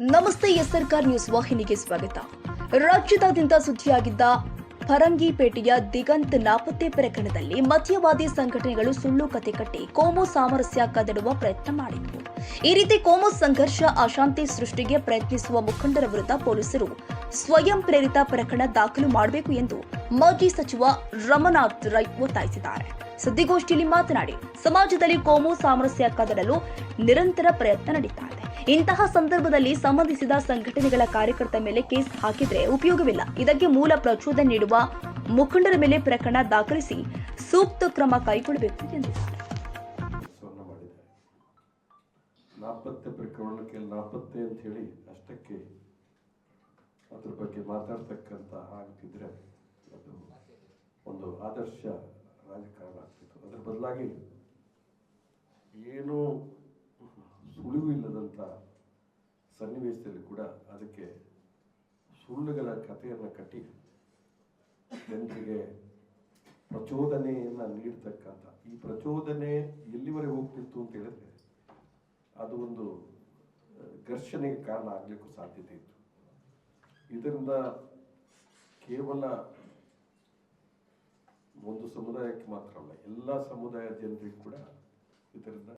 ನಮಸ್ತೆ, ಎಸ್ ಸರ್ಕಾರ ನ್ಯೂಸ್ ವಾಹಿನಿಗೆ ಸ್ವಾಗತ. ರಾಜ್ಯದಾದ್ಯಂತ ಸುದ್ದಿಯಾಗಿದ್ದ ಫರಂಗಿಪೇಟೆಯ ದಿಗಂತ್ ನಾಪತ್ತೆ ಪ್ರಕರಣದಲ್ಲಿ ಮಧ್ಯವಾದಿ ಸಂಘಟನೆಗಳು ಸುಳ್ಳು ಕತೆ ಕಟ್ಟಿ ಕೋಮು ಸಾಮರಸ್ಯ ಕದಡುವ ಪ್ರಯತ್ನ ಮಾಡಿತ್ತು ಈ ರೀತಿ ಕೋಮು ಸಂಘರ್ಷ, ಅಶಾಂತಿ ಸೃಷ್ಟಿಗೆ ಪ್ರಯತ್ನಿಸುವ ಮುಖಂಡರ ವಿರುದ್ಧ ಪೊಲೀಸರು ಸ್ವಯಂ ಪ್ರೇರಿತ ಪ್ರಕರಣ ದಾಖಲು ಮಾಡಬೇಕು ಎಂದು ಮಾಜಿ ಸಚಿವ ರಮನಾಥ್ ರೈ ಒತ್ತಾಯಿಸಿದ್ದಾರೆ. ಸುದ್ದಿಗೋಷ್ಠಿಯಲ್ಲಿ ಮಾತನಾಡಿ, ಸಮಾಜದಲ್ಲಿ ಕೋಮು ಸಾಮರಸ್ಯ ಕದಡಲು ನಿರಂತರ ಪ್ರಯತ್ನ ನಡೀತಾ ಇದೆ. ಇಂತಹ ಸಂದರ್ಭದಲ್ಲಿ ಸಂಬಂಧಿಸಿದ ಸಂಘಟನೆಗಳ ಕಾರ್ಯಕರ್ತರ ಮೇಲೆ ಕೇಸ್ ಹಾಕಿದ್ರೆ ಉಪಯೋಗವಿಲ್ಲ. ಇದಕ್ಕೆ ಮೂಲ ಪ್ರಚೋದನೆ ನೀಡುವ ಮುಖಂಡರ ಮೇಲೆ ಪ್ರಕರಣ ದಾಖಲಿಸಿ ಸೂಕ್ತ ಕ್ರಮ ಕೈಗೊಳ್ಳಬೇಕು ಮಾಡಿದ್ದಾರೆ ನಾಪತ್ತೆ ಪ್ರಕರಣಕ್ಕೆ ನಾಪತ್ತೆ ಅಂತ ಹೇಳಿ ಅಷ್ಟಕ್ಕೆ ಅದ್ರ ಬಗ್ಗೆ ಮಾತಾಡ್ತಕ್ಕಂಥ ಆಗ್ತಿದ್ರೆ ಒಂದು ಆದರ್ಶ ರಾಜಕಾರಣ ಆಗ್ತಿತ್ತು. ಅದ್ರ ಬದಲಾಗಿ ಏನೂ ಸುಳಿವು ಇಲ್ಲದಂಥ ಸನ್ನಿವೇಶದಲ್ಲಿ ಕೂಡ ಅದಕ್ಕೆ ಸುಳ್ಳುಗಳ ಕಥೆಯನ್ನು ಕಟ್ಟಿ ಜನರಿಗೆ ಪ್ರಚೋದನೆಯನ್ನು ನೀಡ್ತಕ್ಕಂಥ, ಈ ಪ್ರಚೋದನೆ ಎಲ್ಲಿವರೆಗೆ ಹೋಗ್ತಿತ್ತು ಅಂತ ಹೇಳಿದ್ರೆ ಅದು ಒಂದು ಘರ್ಷಣೆಗೆ ಕಾರಣ ಆಗಲಿಕ್ಕೂ ಸಾಧ್ಯತೆ ಇತ್ತು. ಇದರಿಂದ ಕೇವಲ ಒಂದು ಸಮುದಾಯಕ್ಕೆ ಮಾತ್ರ ಅಲ್ಲ ಎಲ್ಲ ಸಮುದಾಯದ ಜನರಿಗೂ ಕೂಡ ಇದರಿಂದ